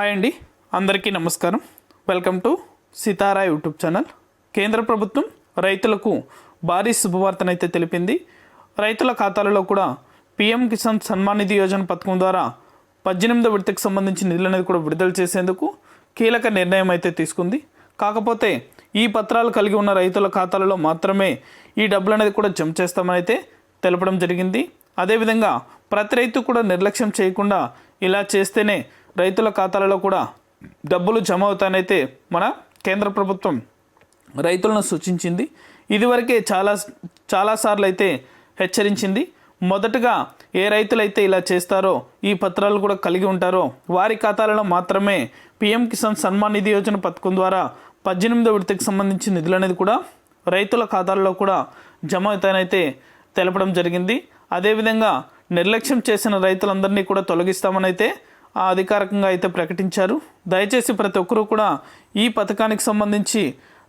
Hi అండి. అందరికీ నమస్కారం. Welcome to Sitara YouTube channel. కేంద్ర ప్రభుత్వం రైతులకు భారీ శుభవార్తనైతే తెలిపింది. రైతుల ఖాతాలలో కూడా పీఎం కిసాన్ సన్మాన్ నిధి యోజన పథకం ద్వారా పద్దెనిమిదో విడతకు సంబంధించిన నిధులు అనేది కూడా విడుదల చేసేందుకు కీలక నిర్ణయం అయితే తీసుకుంది. కాకపోతే ఈ పత్రాలు కలిగి ఉన్న రైతుల ఖాతాలలో మాత్రమే ఈ డబ్బులు అనేది కూడా జమ చేస్తామని అయితే తెలపడం జరిగింది. అదేవిధంగా ప్రతి రైతు కూడా నిర్లక్ష్యం చేయకుండా ఇలా చేస్తేనే రైతుల ఖాతాలలో కూడా డబ్బులు జమ అవుతానైతే మన కేంద్ర ప్రభుత్వం రైతులను సూచించింది. ఇదివరకే చాలా చాలాసార్లు అయితే హెచ్చరించింది. మొదటగా ఏ రైతులైతే ఇలా చేస్తారో ఈ పత్రాలు కూడా కలిగి ఉంటారో వారి ఖాతాలలో మాత్రమే పిఎం కిసాన్ సన్మాన్ నిధి యోజన పథకం ద్వారా పద్దెనిమిదో విడతకు సంబంధించిన నిధులు అనేది కూడా రైతుల ఖాతాల్లో కూడా జమ అవుతానైతే తెలపడం జరిగింది. అదేవిధంగా నిర్లక్ష్యం చేసిన రైతులందరినీ కూడా తొలగిస్తామని అయితే అధికారికంగా అయితే ప్రకటించారు. దయచేసి ప్రతి ఒక్కరూ కూడా ఈ పథకానికి సంబంధించి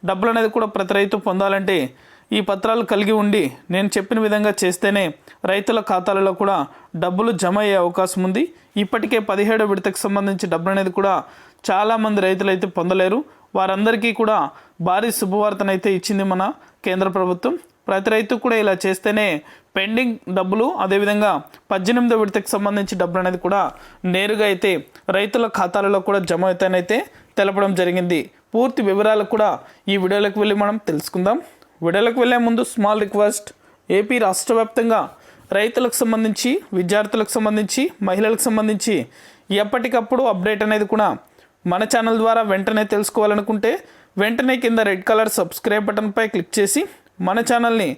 డబ్బులు అనేది కూడా ప్రతి రైతు పొందాలంటే ఈ పత్రాలు కలిగి ఉండి నేను చెప్పిన విధంగా చేస్తేనే రైతుల ఖాతాలలో కూడా డబ్బులు జమ అయ్యే అవకాశం ఉంది. ఇప్పటికే పదిహేడో విడతకు సంబంధించి డబ్బులు అనేది కూడా చాలామంది రైతులు అయితే పొందలేరు. వారందరికీ కూడా భారీ శుభవార్తనైతే ఇచ్చింది మన కేంద్ర ప్రభుత్వం. ప్రతి రైతు కూడా ఇలా చేస్తేనే పెండింగ్ డబ్బులు అదేవిధంగా పద్దెనిమిదో విడతకు సంబంధించి డబ్బులు అనేది కూడా నేరుగా అయితే రైతుల ఖాతాలలో కూడా జమ అవుతానైతే తెలపడం జరిగింది. పూర్తి వివరాలు కూడా ఈ వీడియోలకు వెళ్ళి మనం తెలుసుకుందాం. వీడియోలకు వెళ్ళే ముందు స్మాల్ రిక్వెస్ట్ ఏపీ రాష్ట్ర వ్యాప్తంగా రైతులకు సంబంధించి విద్యార్థులకు సంబంధించి మహిళలకు సంబంధించి ఎప్పటికప్పుడు అప్డేట్ అనేది కూడా మన ఛానల్ ద్వారా వెంటనే తెలుసుకోవాలనుకుంటే వెంటనే కింద రెడ్ కలర్ సబ్స్క్రైబ్ బటన్పై క్లిక్ చేసి మన ఛానల్ని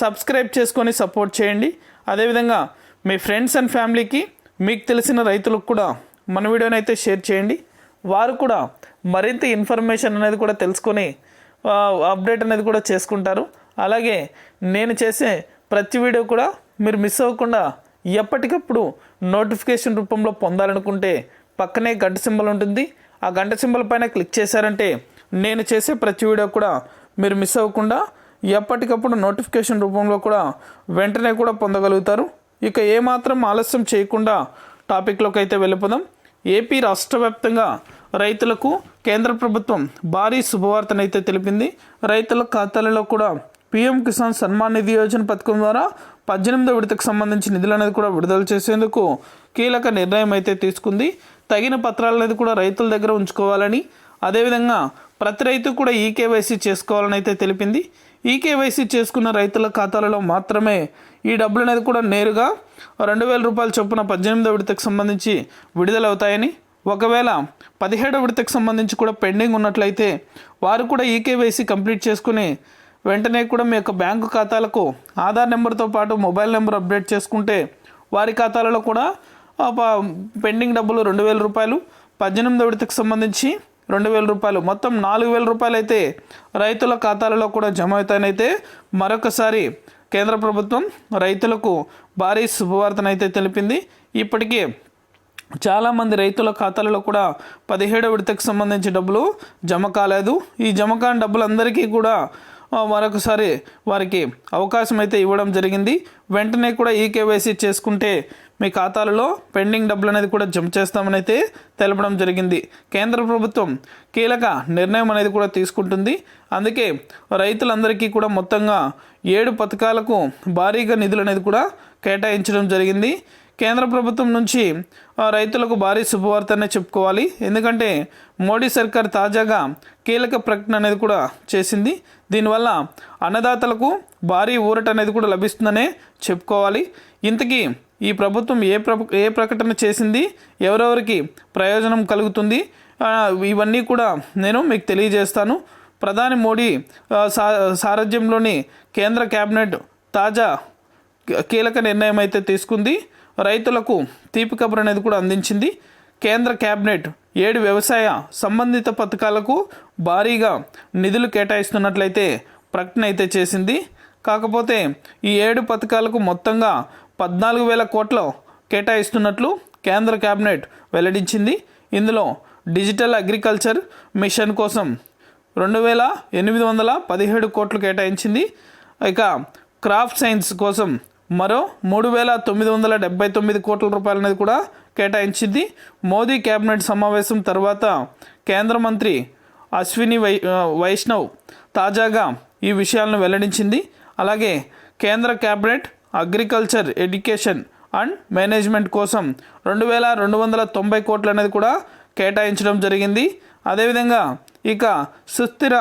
సబ్స్క్రైబ్ చేసుకొని సపోర్ట్ చేయండి. అదేవిధంగా మీ ఫ్రెండ్స్ అండ్ ఫ్యామిలీకి మీకు తెలిసిన రైతులకు కూడా మన వీడియోని అయితే షేర్ చేయండి. వారు కూడా మరింత ఇన్ఫర్మేషన్ అనేది కూడా తెలుసుకొని అప్డేట్ అనేది కూడా చేసుకుంటారు. అలాగే నేను చేసే ప్రతి వీడియో కూడా మీరు మిస్ అవ్వకుండా ఎప్పటికప్పుడు నోటిఫికేషన్ రూపంలో పొందాలనుకుంటే పక్కనే గంట సింబల్ ఉంటుంది. ఆ గంట సింబల్ పైన క్లిక్ చేశారంటే నేను చేసే ప్రతి వీడియో కూడా మీరు మిస్ అవ్వకుండా ఎప్పటికప్పుడు నోటిఫికేషన్ రూపంలో కూడా వెంటనే కూడా పొందగలుగుతారు. ఇక ఏమాత్రం ఆలస్యం చేయకుండా టాపిక్లోకి అయితే వెళ్ళిపోదాం. ఏపీ రాష్ట్ర వ్యాప్తంగా రైతులకు కేంద్ర ప్రభుత్వం భారీ శుభవార్తనైతే తెలిపింది. రైతుల ఖాతాలలో కూడా పీఎం కిసాన్ సన్మాన్ నిధి యోజన పథకం ద్వారా పద్దెనిమిదో విడతకు సంబంధించి నిధులు అనేది కూడా విడుదల చేసేందుకు కీలక నిర్ణయం అయితే తీసుకుంది. తగిన పత్రాలు అనేది కూడా రైతుల దగ్గర ఉంచుకోవాలని అదేవిధంగా ప్రతి రైతు కూడా ఈకేవైసీ చేసుకోవాలని అయితే తెలిపింది. ఈ కేవైసీ చేసుకున్న రైతుల ఖాతాలలో మాత్రమే ఈ డబ్బులు అనేది కూడా నేరుగా రెండు వేల రూపాయలు చొప్పున పద్దెనిమిదో విడతకు సంబంధించి విడుదలవుతాయని ఒకవేళ పదిహేడో విడతకు సంబంధించి కూడా పెండింగ్ ఉన్నట్లయితే వారు కూడా ఈకేవైసీ కంప్లీట్ చేసుకుని వెంటనే కూడా మీ యొక్క బ్యాంకు ఖాతాలకు ఆధార్ నెంబర్తో పాటు మొబైల్ నెంబర్ అప్డేట్ చేసుకుంటే వారి ఖాతాలలో కూడా పెండింగ్ డబ్బులు రెండు వేల రూపాయలు పద్దెనిమిదో విడతకు సంబంధించి రెండు వేల రూపాయలు. మొత్తం నాలుగు వేల రూపాయలు అయితే రైతుల ఖాతాలలో కూడా జమ అవుతాయనైతే మరొకసారి కేంద్ర ప్రభుత్వం రైతులకు భారీ శుభవార్తనైతే తెలిపింది. ఇప్పటికే చాలామంది రైతుల ఖాతాలలో కూడా పదిహేడో విడతకు సంబంధించి డబ్బులు జమ కాలేదు. ఈ జమ కాని డబ్బులందరికీ కూడా మరొకసారి వారికి అవకాశం అయితే ఇవ్వడం జరిగింది. వెంటనే కూడా ఈ కేవైసీ చేసుకుంటే మీ ఖాతాలలో పెండింగ్ డబ్బులు అనేది కూడా జమ చేస్తామని అయితే తెలపడం జరిగింది. కేంద్ర ప్రభుత్వం కీలక నిర్ణయం అనేది కూడా తీసుకుంటుంది. అందుకే రైతులందరికీ కూడా మొత్తంగా ఏడు పథకాలకు భారీగా నిధులు అనేది కూడా కేటాయించడం జరిగింది. కేంద్ర ప్రభుత్వం నుంచి రైతులకు భారీ శుభవార్తనే చెప్పుకోవాలి. ఎందుకంటే మోడీ సర్కార్ తాజాగా కీలక ప్రకటన అనేది కూడా చేసింది. దీనివల్ల అన్నదాతలకు భారీ ఊరట అనేది కూడా లభిస్తుందనే చెప్పుకోవాలి. ఇంతకీ ఈ ప్రభుత్వం ఏ ప్ర ఏ ప్రకటన చేసింది? ఎవరెవరికి ప్రయోజనం కలుగుతుంది? ఇవన్నీ కూడా నేను మీకు తెలియజేస్తాను. ప్రధాని మోడీ సా సారథ్యంలోని కేంద్ర కేబినెట్ తాజా కీలక నిర్ణయం అయితే తీసుకుంది. రైతులకు తీపి కబురు అనేది కూడా అందించింది. కేంద్ర కేబినెట్ ఏడు వ్యవసాయ సంబంధిత పథకాలకు భారీగా నిధులు కేటాయిస్తున్నట్లయితే ప్రకటన అయితే చేసింది. కాకపోతే ఈ ఏడు పథకాలకు మొత్తంగా పద్నాలుగు వేల కోట్లు కేటాయిస్తున్నట్లు కేంద్ర కేబినెట్ వెల్లడించింది. ఇందులో డిజిటల్ అగ్రికల్చర్ మిషన్ కోసం రెండు వేల ఎనిమిది వందల పదిహేడు కోట్లు కేటాయించింది. ఇక క్రాఫ్ట్ సైన్స్ కోసం మరో మూడు వేల తొమ్మిది వందల డెబ్బై తొమ్మిది కోట్ల రూపాయలు అనేది కూడా కేటాయించింది. మోదీ కేబినెట్ సమావేశం తర్వాత కేంద్ర మంత్రి అశ్విని వై వైష్ణవ్ తాజాగా ఈ విషయాలను వెల్లడించింది. అలాగే కేంద్ర cabinet agriculture education and management కోసం రెండు వేల రెండు వందల తొంభై కోట్లు అనేది కూడా కేటాయించడం జరిగింది. అదేవిధంగా ఇక సుస్థిర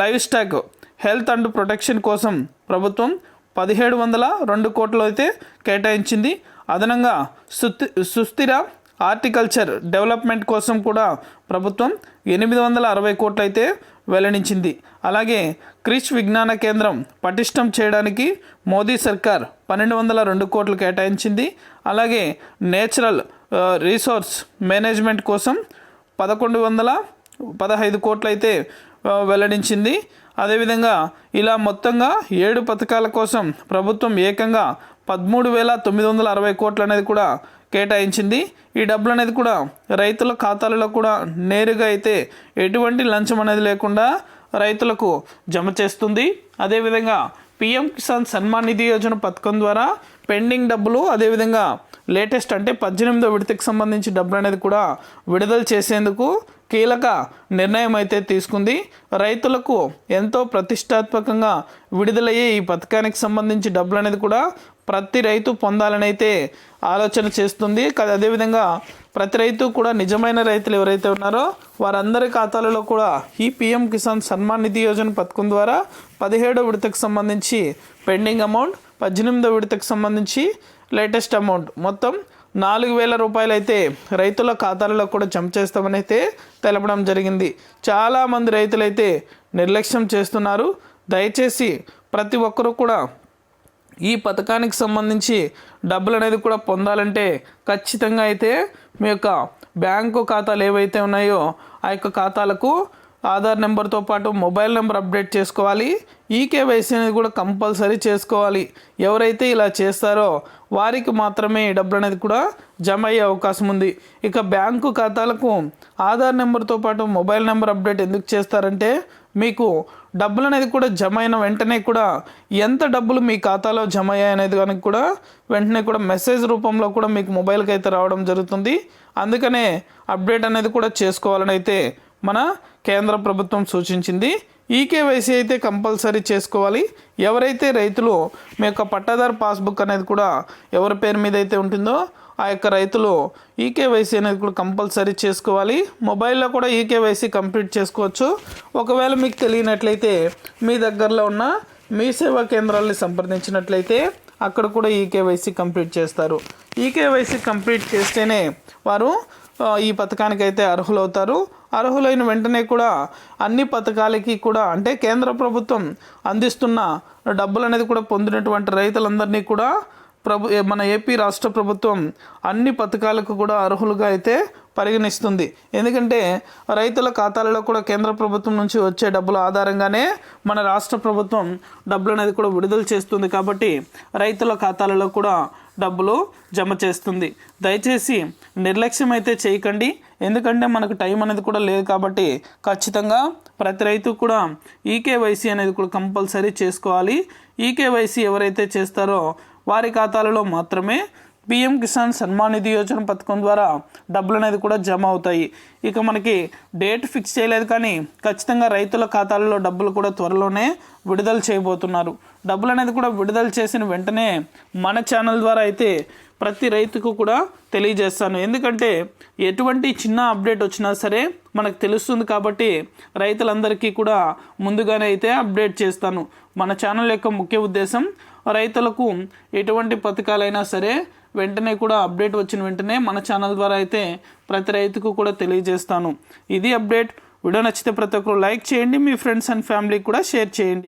livestock health and protection కోసం ప్రభుత్వం పదిహేడు వందల రెండు కోట్లు అయితే కేటాయించింది. అదనంగా సుస్థి సుస్థిర హార్టికల్చర్ డెవలప్మెంట్ కోసం కూడా ప్రభుత్వం ఎనిమిది వందల అరవై కోట్లు అయితే వెల్లడించింది. అలాగే క్రిష్ విజ్ఞాన కేంద్రం పటిష్టం చేయడానికి మోదీ సర్కార్ పన్నెండు వందల రెండు కోట్లు కేటాయించింది. అలాగే నేచురల్ రీసోర్స్ మేనేజ్మెంట్ కోసం పదకొండు వందల పదహైదు కోట్లు అయితే వెల్లడించింది. అదేవిధంగా ఇలా మొత్తంగా ఏడు పథకాల కోసం ప్రభుత్వం ఏకంగా పదమూడు వేల తొమ్మిది వందల అరవై కోట్లు అనేది కూడా కేటాయించింది. ఈ డబ్బులు అనేది కూడా రైతుల ఖాతాలలో కూడా నేరుగా అయితే ఎటువంటి లంచం అనేది లేకుండా రైతులకు జమ చేస్తుంది. అదేవిధంగా పిఎం కిసాన్ సన్మాన్ నిధి యోజన పథకం ద్వారా పెండింగ్ డబ్బులు అదేవిధంగా లేటెస్ట్ అంటే పద్దెనిమిదో విడతకు సంబంధించి డబ్బులు అనేది కూడా విడుదల చేసేందుకు కీలక నిర్ణయం అయితే తీసుకుంది. రైతులకు ఎంతో ప్రతిష్టాత్మకంగా విడుదలయ్యే ఈ పథకానికి సంబంధించి డబ్బులు అనేది కూడా ప్రతి రైతు పొందాలని అయితే ఆలోచన చేస్తుంది. అదేవిధంగా ప్రతి రైతు కూడా నిజమైన రైతులు ఎవరైతే ఉన్నారో వారందరి ఖాతాలలో కూడా ఈ పిఎం కిసాన్ సన్మాన్ నిధి యోజన పథకం ద్వారా పదిహేడో విడతకు సంబంధించి పెండింగ్ అమౌంట్ పద్దెనిమిదో విడతకు సంబంధించి లేటెస్ట్ అమౌంట్ మొత్తం నాలుగు వేల రూపాయలు అయితే రైతుల ఖాతాలలో కూడా జమ చేస్తామని అయితే తెలపడం జరిగింది. చాలామంది రైతులైతే నిర్లక్ష్యం చేస్తున్నారు. దయచేసి ప్రతి ఒక్కరూ కూడా ఈ పథకానికి సంబంధించి డబ్బులు అనేది కూడా పొందాలంటే ఖచ్చితంగా అయితే మీ యొక్క బ్యాంకు ఖాతాలు ఏవైతే ఉన్నాయో ఆ యొక్క ఖాతాలకు ఆధార్ నెంబర్తో పాటు మొబైల్ నెంబర్ అప్డేట్ చేసుకోవాలి. ఈ కేవైసీ అనేది కూడా కంపల్సరీ చేసుకోవాలి. ఎవరైతే ఇలా చేస్తారో వారికి మాత్రమే ఈ డబ్బులు అనేది కూడా జమ అయ్యే అవకాశం ఉంది. ఇక బ్యాంకు ఖాతాలకు ఆధార్ నెంబర్తో పాటు మొబైల్ నెంబర్ అప్డేట్ ఎందుకు చేస్తారంటే మీకు డబ్బులు అనేది కూడా జమ అయిన వెంటనే కూడా ఎంత డబ్బులు మీ ఖాతాలో జమ అయ్యాయి అనేది కనుక కూడా వెంటనే కూడా మెసేజ్ రూపంలో కూడా మీకు మొబైల్కి అయితే రావడం జరుగుతుంది. అందుకనే అప్డేట్ అనేది కూడా చేసుకోవాలని అయితే మన కేంద్ర ప్రభుత్వం సూచించింది. ఈ కేవైసీ అయితే కంపల్సరీ చేసుకోవాలి. ఎవరైతే రైతులు మీ యొక్క పట్టాదారు పాస్బుక్ అనేది కూడా ఎవరి పేరు మీద అయితే ఉంటుందో ఆ యొక్క రైతులు ఈకేవైసీ అనేది కూడా కంపల్సరీ చేసుకోవాలి. మొబైల్లో కూడా ఈకేవైసీ కంప్లీట్ చేసుకోవచ్చు. ఒకవేళ మీకు తెలియనట్లయితే మీ దగ్గరలో ఉన్న మీ సేవా కేంద్రాల్ని సంప్రదించినట్లయితే అక్కడ కూడా ఈకేవైసీ కంప్లీట్ చేస్తారు. ఈకేవైసీ కంప్లీట్ చేస్తేనే వారు ఈ పథకానికి అయితే అర్హులవుతారు. అర్హులైన వెంటనే కూడా అన్ని పథకాలకి కూడా అంటే కేంద్ర ప్రభుత్వం అందిస్తున్న డబ్బులు అనేది కూడా పొందినటువంటి రైతులందరినీ కూడా ప్రభు ఏ- మన ఏపీ రాష్ట్ర ప్రభుత్వం అన్ని పథకాలకు కూడా అర్హులుగా అయితే పరిగణిస్తుంది. ఎందుకంటే రైతుల ఖాతాలలో కూడా కేంద్ర ప్రభుత్వం నుంచి వచ్చే డబ్బుల ఆధారంగానే మన రాష్ట్ర ప్రభుత్వం డబ్బులు అనేది కూడా విడుదల చేస్తుంది కాబట్టి రైతుల ఖాతాలలో కూడా డబ్బులు జమ చేస్తుంది. దయచేసి నిర్లక్ష్యం అయితే చేయకండి. ఎందుకంటే మనకు టైం అనేది కూడా లేదు కాబట్టి ఖచ్చితంగా ప్రతి రైతు కూడా ఈకేవైసీ అనేది కూడా కంపల్సరీ చేసుకోవాలి. ఈకేవైసీ ఎవరైతే చేస్తారో వారి ఖాతాలలో మాత్రమే పిఎం కిసాన్ సన్మాన్ నిధి యోజన పథకం ద్వారా డబ్బులు అనేది కూడా జమ అవుతాయి. ఇక మనకి డేట్ ఫిక్స్ చేయలేదు కానీ ఖచ్చితంగా రైతుల ఖాతాలలో డబ్బులు కూడా త్వరలోనే విడుదల చేయబోతున్నారు. డబ్బులు అనేది కూడా విడుదల చేసిన వెంటనే మన ఛానల్ ద్వారా అయితే ప్రతి రైతుకు కూడా తెలియజేస్తాను. ఎందుకంటే ఎటువంటి చిన్న అప్డేట్ వచ్చినా సరే మనకు తెలుస్తుంది కాబట్టి రైతులందరికీ కూడా ముందుగానే అయితే అప్డేట్ చేస్తాను. మన ఛానల్ యొక్క ముఖ్య ఉద్దేశం రైతులకు ఎటువంటి పథకాలైనా సరే వెంటనే కూడా అప్డేట్ వచ్చిన వెంటనే మన ఛానల్ ద్వారా అయితే ప్రతి రైతుకు కూడా తెలియజేస్తాను. ఇది అప్డేట్. వీడియో నచ్చితే ప్రతి ఒక్కరు లైక్ చేయండి. మీ ఫ్రెండ్స్ అండ్ ఫ్యామిలీకి కూడా షేర్ చేయండి.